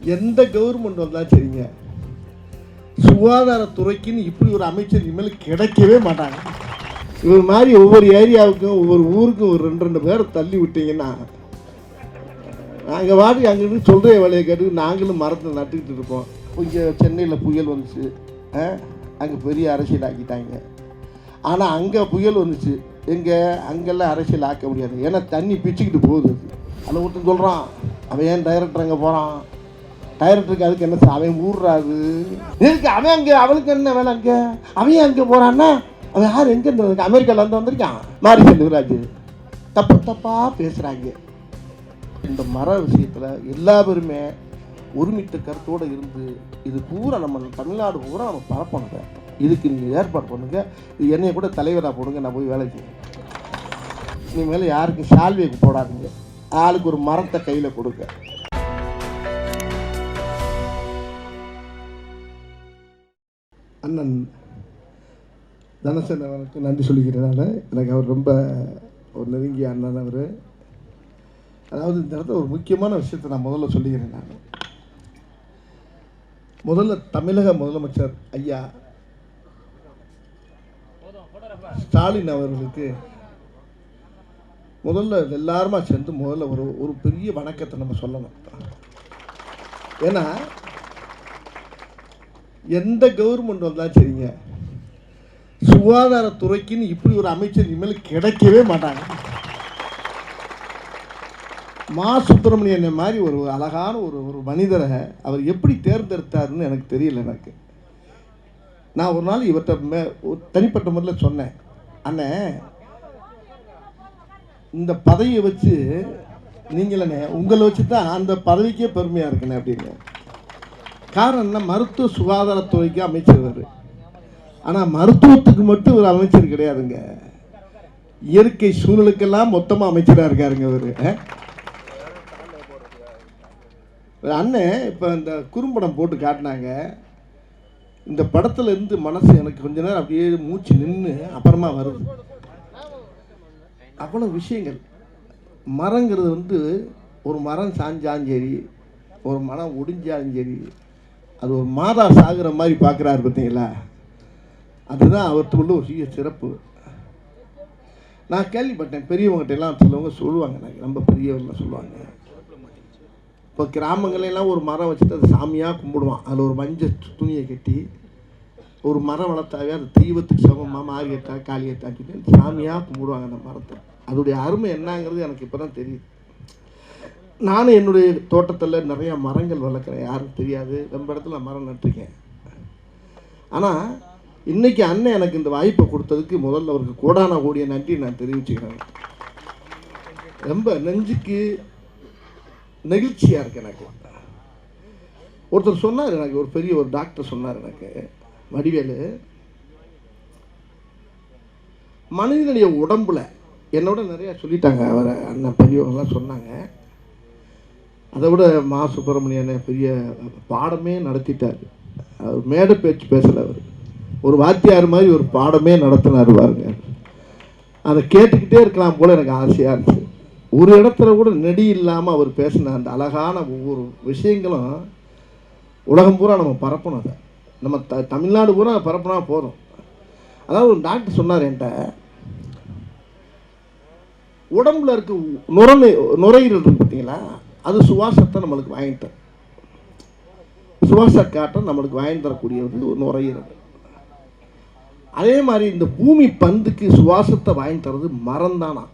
எந்த கவர்மெண்ட் வந்தாலும் சரிங்க. சுகாதாரத்துறைக்குன்னு இப்படி ஒரு அமைச்சர் இனிமேல் கிடைக்கவே மாட்டாங்க. இவர் மாதிரி ஒவ்வொரு ஏரியாவுக்கும் ஒவ்வொரு ஊருக்கும் ஒரு ரெண்டு ரெண்டு பேரை தள்ளி விட்டீங்கன்னா நாங்கள் வாடி அங்கிருந்து சொல்கிற வேலையை கேட்டு நாங்களும் மரத்தை நட்டுக்கிட்டு இருப்போம். இங்கே சென்னையில் புயல் வந்துச்சு அங்கே பெரிய அரசியல் ஆக்கிட்டாங்க. ஆனால் அங்கே புயல் வந்துச்சு. எங்கே? அங்கெல்லாம் அரசியல் ஆக்க முடியாது. ஏன்னா தண்ணி பிச்சுக்கிட்டு போகுது. அதை ஒருத்தன் சொல்கிறான் அவன் ஏன் டைரக்டர் அங்கே போகிறான் டைரக்டருக்கு அதுக்கு என்ன அவன் ஊடுறாரு எதுக்கு அவன் அங்கே அவனுக்கு என்ன வேலை அங்கே? அவன் அங்கே போகிறான்னா அவன் யார்? எங்கே இருந்து அமெரிக்காவில் இருந்து வந்திருக்கான். மாரி செல்வராஜ் தப்பு தப்பாக பேசுகிறாங்க இந்த மர விஷயத்தில் எல்லா பேருமே ஒருமித்த கருத்தோடு இருந்து இது பூரா நம்ம தமிழ்நாடு பூரா நம்ம பரப்பணுங்க இதுக்கு நீங்கள் ஏற்பாடு பண்ணுங்க. இது என்னைய கூட தலைவராக போடுங்க நான் போய் வேலை செய்யணும் இனிமேல் யாருக்கும் சால்வைக்கு போடாதீங்க. ஆளுக்கு ஒரு மரத்தை கையில் கொடுங்க. அண்ணன் தனசன் அவருக்கு நன்றி சொல்லிக்கிறேன் நான் எனக்கு அவர் ரொம்ப ஒரு நெருங்கிய அண்ணன் அவர். அதாவது இந்த இடத்துல ஒரு முக்கியமான விஷயத்தை நான் முதல்ல சொல்லிக்கிறேன் நான். முதல்ல தமிழக முதலமைச்சர் ஐயா ஸ்டாலின் அவர்களுக்கு முதல்ல எல்லாருமா சேர்ந்து முதல்ல ஒரு ஒரு பெரிய வணக்கத்தை நம்ம சொல்லணும். ஏன்னா எந்த கவர்மெண்ட் வந்தாலும் சரிங்க. சுகாதாரத்துறைக்குன்னு இப்படி ஒரு அமைச்சர் இனிமேல் கிடைக்கவே மாட்டாங்க. மா. சுப்பிரமணியன் மாதிரி ஒரு அழகான ஒரு ஒரு மனிதரை அவர் எப்படி தேர்ந்தெடுத்தாருன்னு எனக்கு தெரியல எனக்கு. நான் ஒரு நாள் இவர்கிட்ட மே ஒரு தனிப்பட்ட முறையில் சொன்னேன். அண்ணே இந்த பதவியை வச்சு நீங்களே உங்களை வச்சு தான் அந்த பதவிக்கே பெருமையாக இருக்குண்ணே அப்படின்னு. காரணம் என்ன? மருத்துவ சுகாதாரத்துறைக்கு அமைச்சர். அவர் ஆனால் மருத்துவத்துக்கு மட்டும் ஒரு அமைச்சர் கிடையாதுங்க. இயற்கை சூழலுக்கெல்லாம் மொத்தமாக அமைச்சராக இருக்காருங்க அவர் அண்ணன் இப்போ இந்த குறும்படம் போட்டு காட்டினாங்க. இந்த படத்தில் இருந்து மனசு எனக்கு கொஞ்ச நேரம் அப்படியே மூச்சு நின்று அப்புறமா வருது. அவ்வளோ விஷயங்கள். மரங்கிறது வந்து ஒரு மரம் சாஞ்சாலும் சரி ஒரு மரம் ஒடிஞ்சாலும் சரி அது ஒரு மாதா சாகுற மாதிரி பார்க்குறாரு பார்த்தீங்களா? அதுதான் அவர்கிட்ட உள்ள ஒரு சிறிய சிறப்பு. நான் கேள்விப்பட்டேன் பெரியவங்ககிட்ட எல்லாம் சிலவங்க சொல்லுவாங்க எனக்கு ரொம்ப பெரியவங்களாம் சொல்லுவாங்க. இப்போ கிராமங்களெல்லாம் ஒரு மரம் வச்சுட்டு அதை சாமியாக கும்பிடுவான். அதில் ஒரு மஞ்சள் துணியை கட்டி ஒரு மரம் வளர்த்தாவே அது தெய்வத்துக்கு சமமாக மாரியத்தா காளியத்தா சொல்லி சாமியாக கும்பிடுவாங்க அந்த மரத்தை. அதோடைய அருமை என்னங்கிறது எனக்கு இப்போ தான் தெரியுது. நானும் என்னுடைய தோட்டத்தில் நிறையா மரங்கள் வளர்க்குறேன். யாருக்கும் தெரியாது. ரொம்ப இடத்துல மரம் நட்டிருக்கேன். ஆனால் இன்றைக்கி அண்ணன் எனக்கு இந்த வாய்ப்பை கொடுத்ததுக்கு முதல்ல அவருக்கு கோடான கோடிய நன்றி நான் தெரிவிச்சுக்கிறேன். ரொம்ப நெஞ்சுக்கு நெகிழ்ச்சியாக இருக்கு எனக்கு. ஒருத்தர் சொன்னார் எனக்கு ஒரு பெரிய ஒரு டாக்டர் சொன்னார் எனக்கு வடிவேலு. மனிதனுடைய உடம்புல என்னோட நிறையா சொல்லிட்டாங்க அவரை அண்ணன் பெரியவங்களாம் சொன்னாங்க. அதை விட மா சுப்பிரமணியன் பெரிய பாடமே நடத்திட்டார். அவர் மேடை பேச்சு பேசலை அவர். ஒரு வாத்தியார் மாதிரி ஒரு பாடமே நடத்தினார் பாருங்க. அதை கேட்டுக்கிட்டே இருக்கலாம் போல் எனக்கு ஆசையாக இருந்துச்சு. ஒரு இடத்துல கூட நெடி இல்லாமல் அவர் பேசின அந்த அழகான ஒவ்வொரு விஷயங்களும் உலகம் பூரா நம்ம பரப்பணும் அதை. நம்ம த தமிழ்நாடு பூரா பரப்புனா போதும். அதாவது ஒரு டாக்டர் சொன்னார் என்கிட்ட உடம்புல இருக்க நுரை நுரையீரல் இருக்கு பார்த்தீங்களா அது சுவாசத்தை நம்மளுக்கு வாங்கி தரும். சுவாச காற்றை நம்மளுக்கு வாங்கி தரக்கூடியது ஒரு நுரையீரல். அதே மாதிரி இந்த பூமி பந்துக்கு சுவாசத்தை வாங்கி தர்றது மரம் தானா?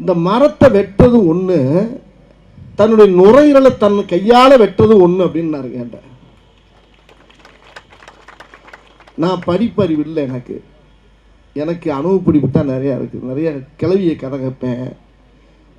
இந்த மரத்தை வெட்டுறது ஒன்று தன்னுடைய நுரையீரலை தன் கையால் வெட்டுறது ஒன்று அப்படின்னு நான் கேட்டேன் நான் படிப்பறிவு இல்லை எனக்கு. எனக்கு அனுபவப்பிடிப்பு தான் நிறையா இருக்குது நிறைய கிளவியை கதை கேட்பேன்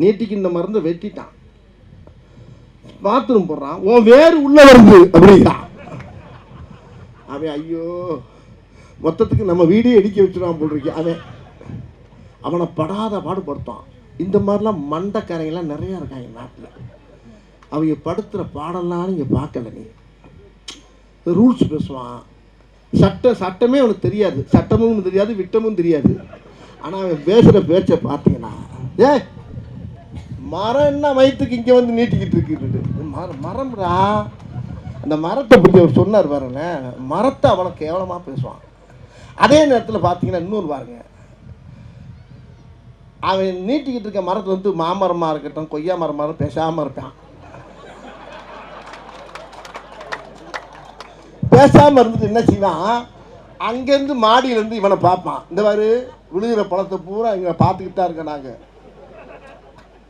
நீட்டிக்கு இந்த மருந்தை வெட்டிட்டான். பாத்ரூம் போடுறான். உன் வேறு உள்ள வருது அப்படிங்கிறான். அவன் ஐயோ மொத்தத்துக்கு நம்ம வீடே இடிக்க வச்சுருவான் போல் அவன் அவனை படாத பாடுபடுத்தான். இந்த மாதிரிலாம் மண்டக்காரங்கெல்லாம் நிறையா இருக்காங்க நாட்டில்? அவங்க படுத்துகிற பாடலாம் நீங்கள் பார்க்கல நீ. ரூல்ஸ் பேசுவான். சட்ட சட்டமே அவனுக்கு தெரியாது. சட்டமும் தெரியாது விட்டமும் தெரியாது. ஆனால் அவன் பேசுகிற பேச்சை பார்த்தீங்கன்னா ஏ மரம் என்ன வயிற்றுக்கு இங்கே வந்து நீட்டிக்கிட்டு இருக்குது மரம் மரம்டா. அந்த மரத்தை பற்றி அவர் சொன்னார் பாருங்களேன் மரத்தை அவனை கேவலமாக பேசுவான். அதே நேரத்தில் பார்த்தீங்கன்னா இன்னொரு பாருங்க. அவன் நீட்டிக்கிட்டு இருக்க மரத்தை வந்து மாமரமாக இருக்கட்டும் கொய்யா மரமாக பேசாமல் இருப்பான். பேசாமல் இருந்துட்டு என்ன செய்வான்? அங்கேருந்து மாடியிலேருந்து இவனை பார்ப்பான். இந்த மாதிரி விழுகிற பழத்தை பூரா இங்கே பார்த்துக்கிட்டு தான் நாங்கள்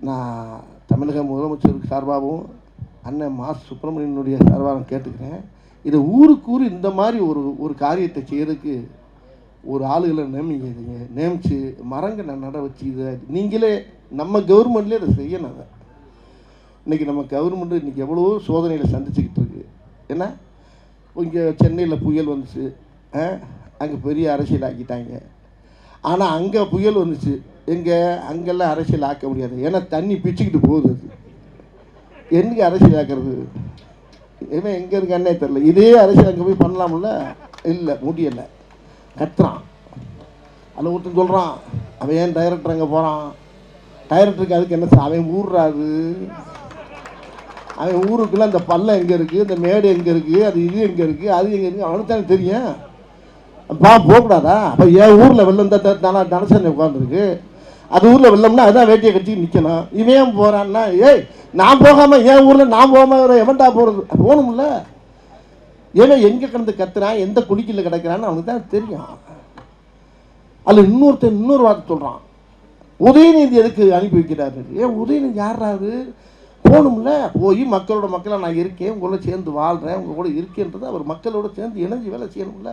நான் தமிழக முதலமைச்சருக்கு சார்பாகவும் அண்ணன் மா. சுப்பிரமணியனுடைய சார்பாக நான் கேட்டுக்கிறேன். இதை ஊருக்கு ஊர் இந்த மாதிரி ஒரு ஒரு காரியத்தை செய்கிறதுக்கு ஒரு ஆளுகளை நியமிக்கிறீங்க நியமித்து மரங்களை நட வச்சு இதை நீங்களே நம்ம கவர்மெண்ட்லேயே அதை செய்யணும் அதை. இன்றைக்கி நம்ம கவர்மெண்ட்டு இன்றைக்கி எவ்வளோ சோதனையில் சந்திச்சுக்கிட்டு இருக்கு. ஏன்னா இங்கே சென்னையில் புயல் வந்துச்சு அங்கே பெரிய அரசியல் ஆக்கிட்டாங்க ஆனால் அங்கே புயல் வந்துச்சு எங்கே அங்கெல்லாம் அரசியல் ஆக்க முடியாது. ஏன்னா தண்ணி பிச்சுக்கிட்டு போகுது. அது அரசியல் ஆக்கிறது? இவன் எங்கே இருக்கானே தெரில இதே அரசியல் அங்கே போய் பண்ணலாம்ல? இல்லை முடியலை. கத்துறான். அதில் ஒருத்தன் சொல்கிறான் அவன் ஏன் டைரக்டர் அங்கே போகிறான் டைரக்டருக்கு அதுக்கு என்ன சார் அவன் ஊர்றாரு. அவன் ஊருக்குள்ளே அந்த பள்ளம் எங்கே இருக்குது இந்த மேடு எங்கே இருக்குது அது இது எங்கே இருக்குது அது எங்கே இருக்குது அவனுக்கு தானே தெரியும். பா போகக்கூடாதா? அப்போ என் ஊரில் வெள்ளம் தான் தானே தனசனை உட்காந்துருக்கு அது ஊரில் வெள்ளம்னா அதான் வேட்டியை கட்டி நிற்கணும் இவன் ஏன் போகிறான்னா ஏய் நான் போகாமல் என் ஊரில் நான் போகாமல் எவன்டா போகிறது போகணும்ல. ஏன்னா எங்கே கிடந்து கத்துறான் எந்த குடிக்கில் கிடக்கிறான்னு அவனுக்கு தான் தெரியும். அதில் இன்னொருத்தர் இன்னொரு வார்த்தை சொல்கிறான் உதயநிதி எதுக்கு அனுப்பி வைக்கிறாரு? ஏன் உதயநிதி யாராரு போகணும்ல. போய் மக்களோட மக்களாக நான் இருக்கேன் உங்களோட சேர்ந்து வாழ்கிறேன் உங்களோட கூட இருக்கேன்றது அவர் மக்களோட சேர்ந்து இணைஞ்சு வேலை செய்யணும்ல.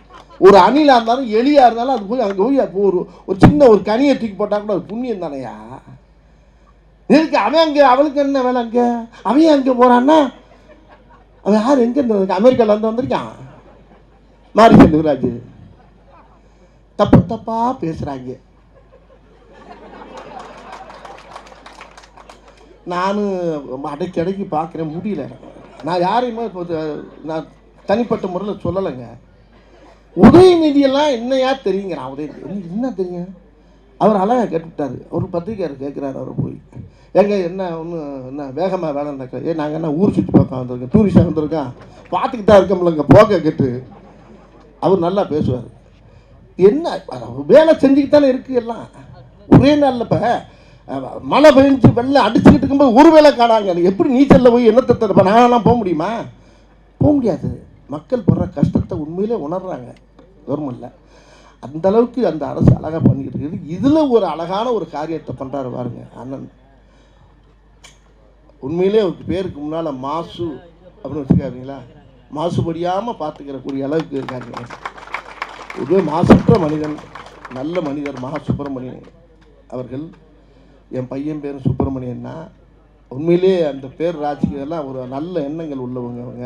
ஒரு அணிலாக இருந்தாலும் எலியாக இருந்தாலும் அது போய் அங்கே போய் அப்போ ஒரு ஒரு சின்ன ஒரு கனியை தூக்கி போட்டால் கூட அது புண்ணியம் தானையா? இருக்கு அவன் அங்கே அவளுக்கு என்ன வேலை அங்கே? அவன் அங்கே போகிறான்னா அவன் யார்? எங்கே இருந்து அமெரிக்காவில் வந்து வந்திருக்கான்? மாரி செல்வராஜ் தப்பு தப்பாக பேசுகிறாங்க நானும் அடைக்கடைக்கு பார்க்குறேன் முடியல நான் யாரையுமே இப்போ நான் தனிப்பட்ட முறையில் சொல்லலைங்க. உதயநிதியெல்லாம் என்னையா தெரியுங்கிறான் உதயநிதி. என்ன தெரியும் அவர் அழகாக கேட்டுவிட்டாரு ஒரு பத்திரிக்கையார் கேட்குறாரு அவர் போய். எங்க என்ன ஒன்று என்ன வேகமாக வேலை நடக்க ஏ நாங்கள் என்ன ஊர் சுற்றி பார்க்க வந்திருக்கோம்? டூரிஸ்டாக வந்திருக்கோம்? பார்த்துக்கிட்டு தான் இருக்கோம்லங்க போக கேட்டு. அவர் நல்லா பேசுவார். என்ன வேலை செஞ்சுக்கிட்டு தானே இருக்குது எல்லாம். ஒரே நாளில் இப்போ மழை பெஞ்சு வெள்ளம் அடிச்சுக்கிட்டு இருக்கும்போது ஒரு வேலை காணாங்க. எப்படி நீச்சலில் போய் என்னத்தை தரப்ப நான்லாம் போக முடியுமா? போக முடியாது. மக்கள் படுற கஷ்டத்தை உண்மையிலே உணர்றாங்க. கவர்மெண்ட்டில் அந்த அளவுக்கு அந்த அரசு அழகாக பண்ணிக்கிட்டு இருக்குது. இதில் ஒரு அழகான ஒரு காரியத்தை பண்ணுறாரு பாருங்க அண்ணன். உண்மையிலே அவருக்கு பேருக்கு முன்னால் மாசு அப்படின்னு வச்சுக்காதீங்களா மாசுபடியாமல் பார்த்துக்கிறக்கூடிய அளவுக்கு இருக்காங்க இது மாசற்ற மனிதன் நல்ல மனிதர் மகா சுப்பிரமணியன் அவர்கள். என் பையன் பேர் சுப்பிரமணியன்னா உண்மையிலே அந்த பேர் ராஜ்கியெல்லாம் ஒரு நல்ல எண்ணங்கள் உள்ளவங்க அவங்க.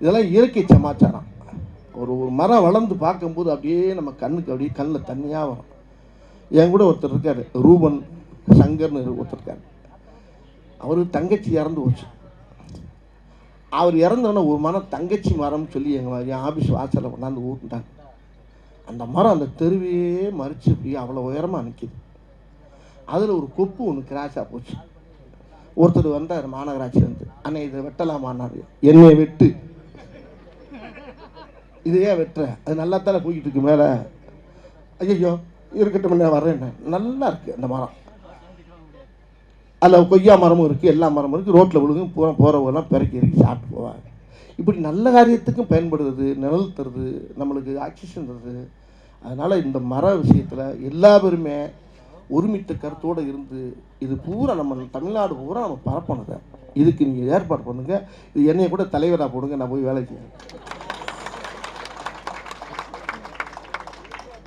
இதெல்லாம் இயற்கை சமாச்சாரம். ஒரு ஒரு மரம் வளர்ந்து பார்க்கும்போது அப்படியே நம்ம கண்ணுக்கு அப்படியே கண்ணில் தண்ணியாக வரும். என் கூட ஒருத்தர் இருக்கார் ரூபன் சங்கர்னு ஒருத்தர் இருக்கார். அவர் தங்கச்சி இறந்து போச்சு. அவர் இறந்தவொடனே ஒரு மரம் தங்கச்சி மரம்னு சொல்லி எங்கள் என் ஆஃபீஸ் வாசலில் கொண்டாந்து ஊட்டுட்டாங்க அந்த மரம் அந்த தெருவையே மறித்து அப்படியே அவ்வளோ உயரமாக நிற்கிது அதில் ஒரு கொப்பு ஒன்று கிராஷாக போச்சு. ஒருத்தர் வந்தார் வந்து அன்னை இதை வெட்டலாமான்னாரு. என்னை வெட்டு. இதையே வெட்டுறேன். வெட்டுற அது நல்லா தானே போய்கிட்டு இருக்கு மேலே. ஐயோ இருக்கட்டும் நான் வர்றேன் நல்லா இருக்குது அந்த மரம். அதில் கொய்யா மரமும் இருக்குது எல்லா மரமும் இருக்குது ரோட்டில் விழுகும் பூரா போகிறவங்கலாம் பிறக்கி இறக்கி சாப்பிட்டு போவாங்க. இப்படி நல்ல காரியத்துக்கும் பயன்படுறது நிழல் தருது நம்மளுக்கு ஆக்சிஜன் தருது. அதனால் இந்த மர விஷயத்தில் எல்லா பேருமே ஒருமித்த கருத்தோடு இருந்து இது பூரா நம்ம தமிழ்நாடு பூரா நம்ம பரப்பணுங்க இதுக்கு நீங்கள் ஏற்பாடு பண்ணுங்கள் இது என்னைய கூட தலைவராக போடுங்க நான் போய் வேலை செய்யணும்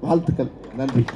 வாழ்த்துக்கள். நன்றி.